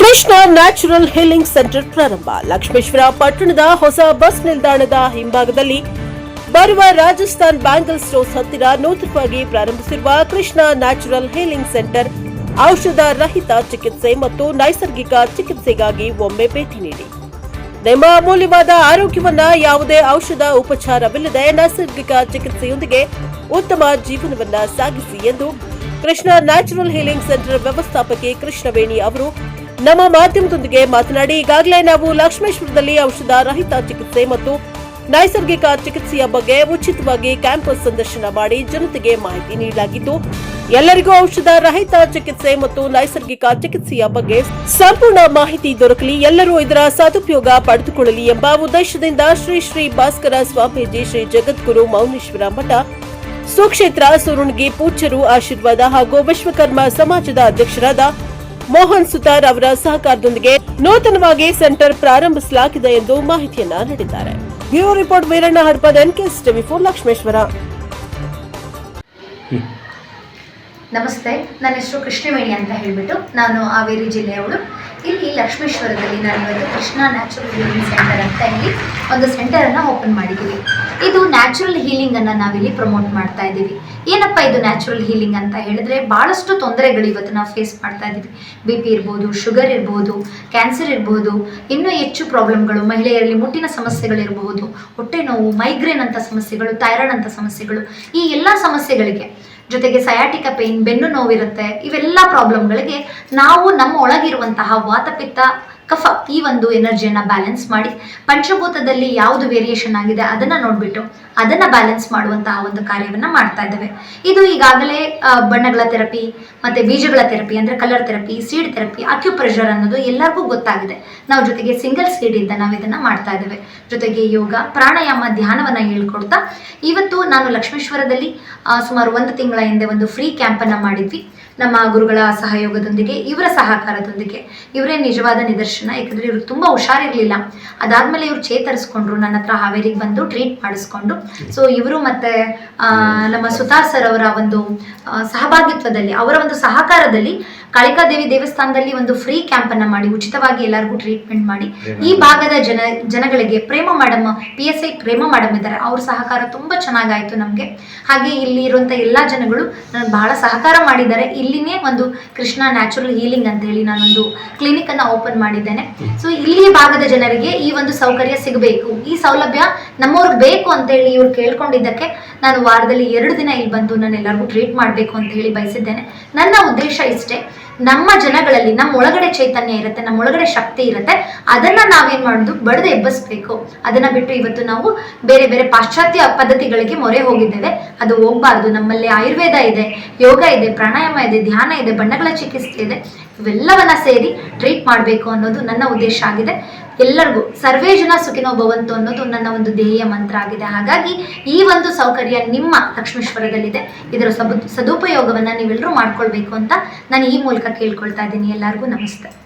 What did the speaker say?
Krishna natural healing centre ಪ್ರಾರಂಭ. ಲಕ್ಷ್ಮೇಶ್ವರ ಪಟ್ಟಣದ ಹೊಸ ಬಸ್ ನಿಲ್ದಾಣದ ಹಿಂಭಾಗದಲ್ಲಿ ಬರುವ ರಾಜಸ್ಥಾನ್ ಬ್ಯಾಂಗಲ್ ರೋಸ್ ಹತ್ತಿರ ನೂತನವಾಗಿ ಪ್ರಾರಂಭಿಸಿರುವ ಕೃಷ್ಣ ನ್ಯಾಚುರಲ್ ಹೀಲಿಂಗ್ ಸೆಂಟರ್ ಔಷಧ ರಹಿತ ಚಿಕಿತ್ಸೆ ಮತ್ತು ನೈಸರ್ಗಿಕ ಚಿಕಿತ್ಸೆಗಾಗಿ ಒಮ್ಮೆ ಭೇಟಿ ನೀಡಿ. ನಿಮ್ಮ ಅಮೂಲ್ಯವಾದ ಆರೋಗ್ಯವನ್ನ ಯಾವುದೇ ಔಷಧ ಉಪಚಾರವಿಲ್ಲದೆ ನೈಸರ್ಗಿಕ ಚಿಕಿತ್ಸೆಯೊಂದಿಗೆ ಉತ್ತಮ ಜೀವನವನ್ನ ಸಾಗಿಸಿ ಎಂದು ಕೃಷ್ಣ ನ್ಯಾಚುರಲ್ ಹೀಲಿಂಗ್ ಸೆಂಟರ್ ವ್ಯವಸ್ಥಾಪಕಿ ಕೃಷ್ಣವೇಣಿ ಅವರು ನಮ್ಮ ಮಾಧ್ಯಮದೊಂದಿಗೆ ಮಾತನಾಡಿ, ಈಗಾಗಲೇ ನಾವು ಲಕ್ಷ್ಮೇಶ್ವರದಲ್ಲಿ ಔಷಧ ರಹಿತ ಚಿಕಿತ್ಸೆ ಮತ್ತು ನೈಸರ್ಗಿಕ ಚಿಕಿತ್ಸೆಯ ಬಗ್ಗೆ ಉಚಿತವಾಗಿ ಕ್ಯಾಂಪಸ್ ಸಂದರ್ಶನ ಮಾಡಿ ಜನತೆಗೆ ಮಾಹಿತಿ ನೀಡಲಾಗಿದ್ದು, ಎಲ್ಲರಿಗೂ ಔಷಧ ರಹಿತ ಚಿಕಿತ್ಸೆ ಮತ್ತು ನೈಸರ್ಗಿಕ ಚಿಕಿತ್ಸೆಯ ಬಗ್ಗೆ ಸಂಪೂರ್ಣ ಮಾಹಿತಿ ದೊರಕಲಿ. ಎಲ್ಲರೂ ಇದರ ಸದುಪಯೋಗ ಪಡೆದುಕೊಳ್ಳಲಿ ಎಂಬ ಉದ್ದೇಶದಿಂದ ಶ್ರೀ ಶ್ರೀ ಭಾಸ್ಕರ ಸ್ವಾಮೀಜಿ, ಶ್ರೀ ಜಗದ್ಗುರು ಮೌನೇಶ್ವರ ಮಠ, ಸುಕ್ಷೇತ್ರ, ಸುರುಣ್ಗಿ, ಪೂಜ್ಯರು ಆಶೀರ್ವಾದ ಹಾಗೂ ವಿಶ್ವಕರ್ಮ ಸಮಾಜದ ಅಧ್ಯಕ್ಷರಾದ ಮೋಹನ್ ಸುತಾರ್ ಅವರ ಸಹಕಾರದೊಂದಿಗೆ ನೂತನವಾಗಿ ಸೆಂಟರ್ ಪ್ರಾರಂಭಿಸಲಾಗಿದೆ ಎಂದು ಮಾಹಿತಿಯನ್ನ ನೀಡಿದ್ದಾರೆ. ಬ್ಯೂರೋ ರಿಪೋರ್ಟ್ ವೀರಣ್ಣ ಹಡ್ಪದ್ ಎನ್ಕೆಸ್ ಟಿವಿ ಫೋರ್ ಲಕ್ಷ್ಮೇಶ್ವರ. ನಮಸ್ತೆ, ನನ್ನ ಹೆಸರು ಕೃಷ್ಣವೇಣಿ ಅಂತ ಹೇಳಿಬಿಟ್ಟು ನಾನು ಹಾವೇರಿ ಜಿಲ್ಲೆಯವಳು ಇಲ್ಲಿ ಲಕ್ಷ್ಮೇಶ್ವರದಲ್ಲಿ ನಾನು ಇವತ್ತು ಕೃಷ್ಣ ನ್ಯಾಚುರಲ್ ಹೀಲಿಂಗ್ ಸೆಂಟರ್ ಅಂತ ಇಲ್ಲಿ ಒಂದು ಸೆಂಟರನ್ನು ಓಪನ್ ಮಾಡಿದ್ದೀವಿ. ಇದು ನ್ಯಾಚುರಲ್ ಹೀಲಿಂಗನ್ನು ನಾವಿಲ್ಲಿ ಪ್ರಮೋಟ್ ಮಾಡ್ತಾ ಇದ್ದೀವಿ. ಏನಪ್ಪ ಇದು ನ್ಯಾಚುರಲ್ ಹೀಲಿಂಗ್ ಅಂತ ಹೇಳಿದ್ರೆ ಭಾಳಷ್ಟು ತೊಂದರೆಗಳು ಇವತ್ತು ನಾವು ಫೇಸ್ ಮಾಡ್ತಾ ಇದ್ದೀವಿ ಬಿ ಪಿ ಇರ್ಬೋದು ಶುಗರ್ ಇರ್ಬೋದು ಕ್ಯಾನ್ಸರ್ ಇರ್ಬೋದು, ಇನ್ನೂ ಹೆಚ್ಚು ಪ್ರಾಬ್ಲಮ್ಗಳು ಮಹಿಳೆಯರಲ್ಲಿ ಮುಟ್ಟಿನ ಸಮಸ್ಯೆಗಳಿರಬಹುದು ಹೊಟ್ಟೆ ನೋವು ಮೈಗ್ರೇನ್ ಅಂತ ಸಮಸ್ಯೆಗಳು ಥೈರಾಯ್ಡ್ ಅಂತ ಸಮಸ್ಯೆಗಳು, ಈ ಎಲ್ಲ ಸಮಸ್ಯೆಗಳಿಗೆ ಜೊತೆಗೆ ಸಯಾಟಿಕ ಪೇನ್ ಬೆನ್ನು ನೋವಿರುತ್ತೆ, ಇವೆಲ್ಲ ಪ್ರಾಬ್ಲಮ್ಗಳಿಗೆ ನಾವು ನಮ್ಮ ಒಳಗಿರುವಂತಹ ವಾತಪಿತ್ತ ಕಫ ಈ ಒಂದು ಎನರ್ಜಿಯನ್ನು ಬ್ಯಾಲೆನ್ಸ್ ಮಾಡಿ ಪಂಚಭೂತದಲ್ಲಿ ಯಾವುದು ವೇರಿಯೇಷನ್ ಆಗಿದೆ ಅದನ್ನು ನೋಡಿಬಿಟ್ಟು ಅದನ್ನು ಬ್ಯಾಲೆನ್ಸ್ ಮಾಡುವಂತಹ ಒಂದು ಕಾರ್ಯವನ್ನು ಮಾಡ್ತಾ ಇದ್ದೇವೆ. ಇದು ಈಗಾಗಲೇ ಬಣ್ಣಗಳ ಥೆರಪಿ ಮತ್ತು ಬೀಜಗಳ ಥೆರಪಿ ಅಂದರೆ colour therapy seed therapy acupressure ಅನ್ನೋದು ಎಲ್ಲರಿಗೂ ಗೊತ್ತಾಗಿದೆ. ನಾವು ಜೊತೆಗೆ ಸಿಂಗಲ್ ಸೀಡಿಂದ ನಾವು ಇದನ್ನು ಮಾಡ್ತಾ ಇದ್ದೇವೆ. ಜೊತೆಗೆ ಯೋಗ, ಪ್ರಾಣಾಯಾಮ, ಧ್ಯಾನವನ್ನು ಹೇಳ್ಕೊಡ್ತಾ ಇವತ್ತು ನಾನು ಲಕ್ಷ್ಮೇಶ್ವರದಲ್ಲಿ ಸುಮಾರು ಒಂದು ತಿಂಗಳ ಹಿಂದೆ ಒಂದು ಫ್ರೀ ಕ್ಯಾಂಪನ್ನು ಮಾಡಿದ್ವಿ. ನಮ್ಮ ಗುರುಗಳ ಸಹಯೋಗದೊಂದಿಗೆ, ಇವರ ಸಹಕಾರದೊಂದಿಗೆ. ಇವರೇ ನಿಜವಾದ ನಿದರ್ಶನ ಯಾಕಂದ್ರೆ ಇವರು ತುಂಬಾ ಹುಷಾರಿರ್ಲಿಲ್ಲ. ಅದಾದ್ಮೇಲೆ ಇವ್ರು ಚೇತರಿಸ್ಕೊಂಡ್ರು ನನ್ನ ಹತ್ರ ಹಾವೇರಿಗೆ ಬಂದು ಟ್ರೀಟ್ ಮಾಡಿಸ್ಕೊಂಡು. ಸೊ ಇವರು ಮತ್ತೆ ನಮ್ಮ ಸುತಾರ್ ಸರ್ ಅವರ ಒಂದು ಸಹಭಾಗಿತ್ವದಲ್ಲಿ ಅವರ ಒಂದು ಸಹಕಾರದಲ್ಲಿ ಕಾಳಿಕಾದೇವಿ ದೇವಸ್ಥಾನದಲ್ಲಿ ಒಂದು ಫ್ರೀ ಕ್ಯಾಂಪ್ ಅನ್ನ ಮಾಡಿ ಉಚಿತವಾಗಿ ಎಲ್ಲರಿಗೂ ಟ್ರೀಟ್ಮೆಂಟ್ ಮಾಡಿ ಈ ಭಾಗದ ಜನ ಜನಗಳಿಗೆ Prema madam P S I Prema madam ಇದ್ದಾರೆ. ಅವ್ರ ಸಹಕಾರ ತುಂಬಾ ಚೆನ್ನಾಗಾಯ್ತು ನಮಗೆ. ಹಾಗೆ ಇಲ್ಲಿ ಇರುವಂತ ಎಲ್ಲಾ ಜನಗಳು ನಾನು ಬಹಳ ಸಹಕಾರ ಮಾಡಿದ್ದಾರೆ. ಇಲ್ಲಿನೇ ಒಂದು ಕೃಷ್ಣ ನ್ಯಾಚುರಲ್ ಹೀಲಿಂಗ್ ಅಂತ ಹೇಳಿ ನಾನೊಂದು ಕ್ಲಿನಿಕ್ ಅನ್ನ ಓಪನ್ ಮಾಡಿದ್ದೇನೆ. ಸೊ ಇಲ್ಲಿ ಭಾಗದ ಜನರಿಗೆ ಈ ಒಂದು ಸೌಕರ್ಯ ಸಿಗಬೇಕು. ಈ ಸೌಲಭ್ಯ ನಮ್ಮವ್ರಿಗೆ ಬೇಕು ಅಂತ ಹೇಳಿ ಇವ್ರು ಕೇಳ್ಕೊಂಡಿದ್ದಕ್ಕೆ ನಾನು ವಾರದಲ್ಲಿ ಎರಡು ದಿನ ಇಲ್ಲಿ ಬಂದು ನಾನು ಎಲ್ಲರಿಗೂ ಟ್ರೀಟ್ ಮಾಡಬೇಕು ಅಂತ ಹೇಳಿ ಬಯಸಿದ್ದೇನೆ. ನನ್ನ ಉದ್ದೇಶ ಇಷ್ಟೇ. ನಮ್ಮ ಜನಗಳಲ್ಲಿ ನಮ್ಮ ಒಳಗಡೆ ಚೈತನ್ಯ ಇರುತ್ತೆ, ನಮ್ಮ ಒಳಗಡೆ ಶಕ್ತಿ ಇರುತ್ತೆ. ಅದನ್ನ ನಾವೇನ್ ಮಾಡೋದು? ಬಡದು ಎಬ್ಬಸ್ಬೇಕು. ಅದನ್ನ ಬಿಟ್ಟು ಇವತ್ತು ನಾವು ಬೇರೆ ಬೇರೆ ಪಾಶ್ಚಾತ್ಯ ಪದ್ಧತಿಗಳಿಗೆ ಮೊರೆ ಹೋಗಿದ್ದೇವೆ. ಅದು ಹೋಗ್ಬಾರ್ದು. ನಮ್ಮಲ್ಲಿ ಆಯುರ್ವೇದ ಇದೆ, ಯೋಗ ಇದೆ, ಪ್ರಾಣಾಯಾಮ ಇದೆ, ಧ್ಯಾನ ಇದೆ, ಬಣ್ಣಗಳ ಚಿಕಿತ್ಸೆ ಇದೆ. ಇವೆಲ್ಲವನ್ನ ಸೇರಿ ಟ್ರೀಟ್ ಮಾಡಬೇಕು ಅನ್ನೋದು ನನ್ನ ಉದ್ದೇಶ ಆಗಿದೆ. ಎಲ್ಲರಿಗೂ ಸರ್ವೇ ಜನ ಸುಖಿನೋ ಭವಂತು ಅನ್ನೋದು ನನ್ನ ಒಂದು ಧ್ಯೇಯ ಮಂತ್ರ ಆಗಿದೆ. ಹಾಗಾಗಿ ಈ ಒಂದು ಸೌಕರ್ಯ ನಿಮ್ಮ ಲಕ್ಷ್ಮೇಶ್ವರದಲ್ಲಿದೆ. ಇದರ ಸದುಪಯೋಗವನ್ನ ನೀವೆಲ್ಲರೂ ಮಾಡ್ಕೊಳ್ಬೇಕು ಅಂತ ನಾನು ಈ ಮೂಲಕ ಕೇಳ್ಕೊಳ್ತಾ ಇದ್ದೀನಿ ಎಲ್ಲರಿಗೂ ನಮಸ್ತೆ.